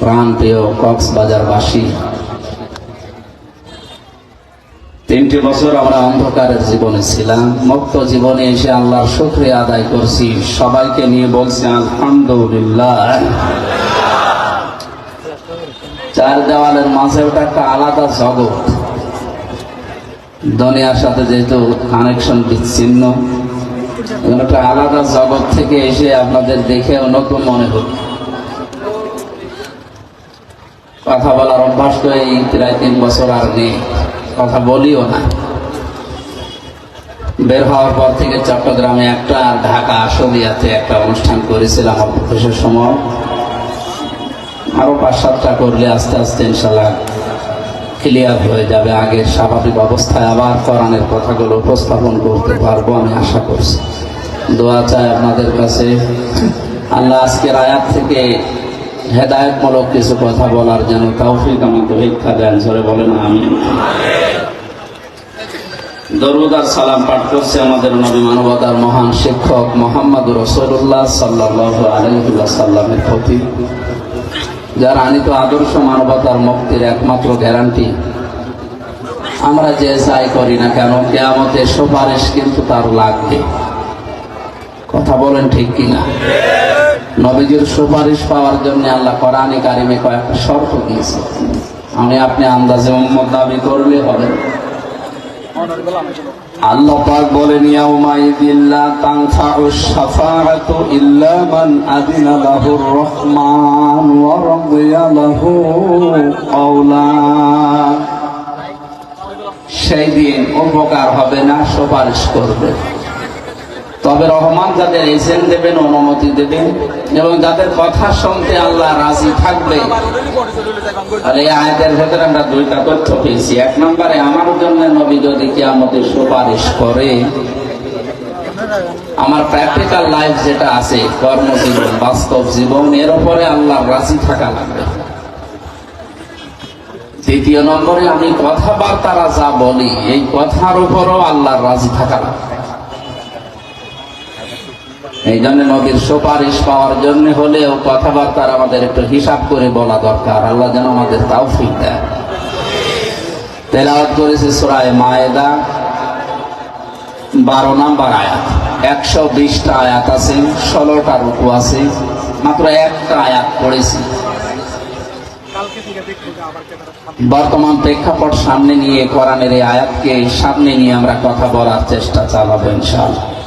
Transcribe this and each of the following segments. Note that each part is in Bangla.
প্রাণ প্রিয় কক্সবাজারবাসী। তিনটি বছর আমরা অন্ধকারের জীবনে ছিলাম, মুক্ত জীবনে এসে আল্লাহর শুক্রিয়া আদায় করছি। সবাইকে নিয়ে বলছি, আলহামদুলিল্লাহ। চার দেওয়ালের মাঝে ওটা একটা আলাদা জগৎ। দুনিয়ার সাথে যেহেতু কানেকশন বিচ্ছিন্ন একটা আলাদা জগৎ থেকে এসে আপনাদের দেখেও নতুন মনে হলো কথা বলার অভ্যাস তো এই প্রায় তিন বছর আর নেই। কথা বলিও না। বের হওয়ার পর থেকে চট্টগ্রামে একটা আর ঢাকা আসলিয়াতে একটা অনুষ্ঠান করেছিলাম অল্প সময়। আরও পাঁচ সাতটা করলে আস্তে আস্তে ইনশাল্লাহ ক্লিয়ার হয়ে যাবে। আগের স্বাভাবিক অবস্থায় আবার কোরআনের কথাগুলো উপস্থাপন করতে পারব আমি আশা করছি। দোয়া চাই আপনাদের কাছে। আল্লাহ আজকের আয়াত থেকে হেদায়তমূলক কিছু কথা বলার যেন তৌফিক আমাকে ভিক্ষা দেন ধরে বলেন আমি দরুদ আর সালাম পাঠ করছে আমাদের নবী মানবতার মহান শিক্ষক মোহাম্মদ রসুল্লাহ সাল্লাহ আলহিল্লাহ সাল্লামের প্রতি, যার আনিত আদর্শ মানবতার মুক্তির একমাত্র গ্যারান্টি। আমরা যে যাই করি না কেন, কেয়ামতের সুপারিশ কিন্তু তার লাগবে। কথা বলেন ঠিক কিনা? নবীজির সুপারিশ পাওয়ার জন্য আল্লাহ কোরআনে কারিমে কয়েকটা শর্ত দিয়েছে। আমি আপনি আন্দাজে উম্মত দাবি করলে হবে। আল্লাহ পাক বলেন সেই দিন উপকার হবে না, সুপারিশ করবে। তবে রহমান যাদের এজেন্ট দেবেন, অনুমতি দেবেন এবং যাদের কথা শুনতে আল্লাহ রাজি থাকবে তাহলে এই আয়াতের ভেতরে আমরা দুইটা তথ্য পেয়েছি। এক নম্বরে, আমার জন্য নবী যদি আমাদের সুপারিশ করে, আমার প্র্যাকটিক্যাল লাইফ যেটা আছে, কর্মজীবন, বাস্তব জীবন, এর উপরে আল্লাহ রাজি থাকা লাগবে। দ্বিতীয় নম্বরে, আমি কথাবার্তারা যা বলি, এই কথার উপরও আল্লাহর রাজি থাকা লাগবে। এই জন্য নবীর সুপারিশ পাওয়ার জন্য হলেও কথাবার্তার আমাদের একটু হিসাব করে বলা দরকার। আল্লাহ যেন আমাদের তাও ফিক দেয়। তেলাওয়াত করেছে সুরায় মায়েদা, বারো নাম্বার আয়াত। একশো বিশটা আয়াত আছে, ষোলোটা রুকু আছে, মাত্র একটা আয়াত পড়েছি। বর্তমান প্রেক্ষাপট সামনে নিয়ে কোরআনের এই আয়াতকে সামনে নিয়ে আমরা কথা বলার চেষ্টা চালাবো ইনশাআল্লাহ।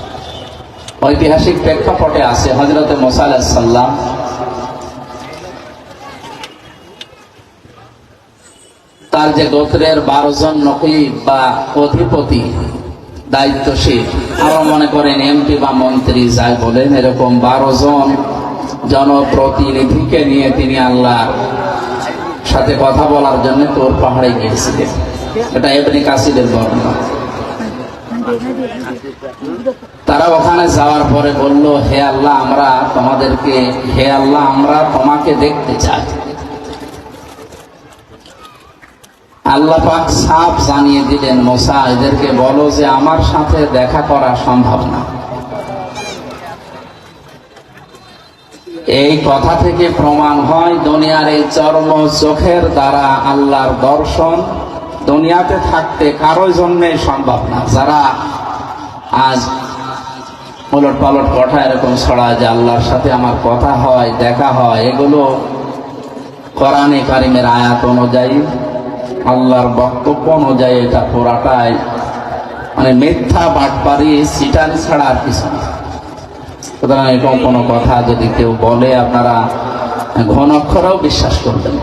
ঐতিহাসিক প্রেক্ষাপটে আছে হজরত মোসা তার যে গোত্রের বারো জন নকিব বা অধিপতি দায়িত্বশীল, আরও মনে করেন এমপি বা মন্ত্রী যাই বলেন, এরকম বারো জন জনপ্রতিনিধিকে নিয়ে তিনি আল্লাহর সাথে কথা বলার জন্য তোর পাহাড়ে গিয়েছিলেন। এটা এমনি কাসিদের বর্ণনা। তারা ওখানে যাওয়ার পরে বলল, হে আল্লাহ, আমরা তোমাদেরকে, হে আল্লাহ, আমরা তোমাকে দেখতে চাই। আল্লাহ পাক সাপ জানিয়ে দিলেন, মোসা, এদেরকে বলো যে আমার সাথে দেখা করা সম্ভব না। এই কথা থেকে প্রমাণ হয়, দুনিয়ার এই চর্ম চোখের দ্বারা আল্লাহর দর্শন দুনিয়াতে থাকতে কারোর জন্যে সম্ভব না যারা আজ উলট পালট কথা এরকম ছড়ায় যে আল্লাহর সাথে আমার কথা হয়, দেখা হয়, এগুলো কোরআনে কারিমের আয়াত অনুযায়ী, আল্লাহর বক্তব্য অনুযায়ী এটা পুরাটাই মানে মিথ্যা বাটপারি সিটারি ছাড়া আর কিছু সুতরাং এরকম কোনো কথা যদি কেউ বলে, আপনারা ঘন অক্ষরেও বিশ্বাস করবেন।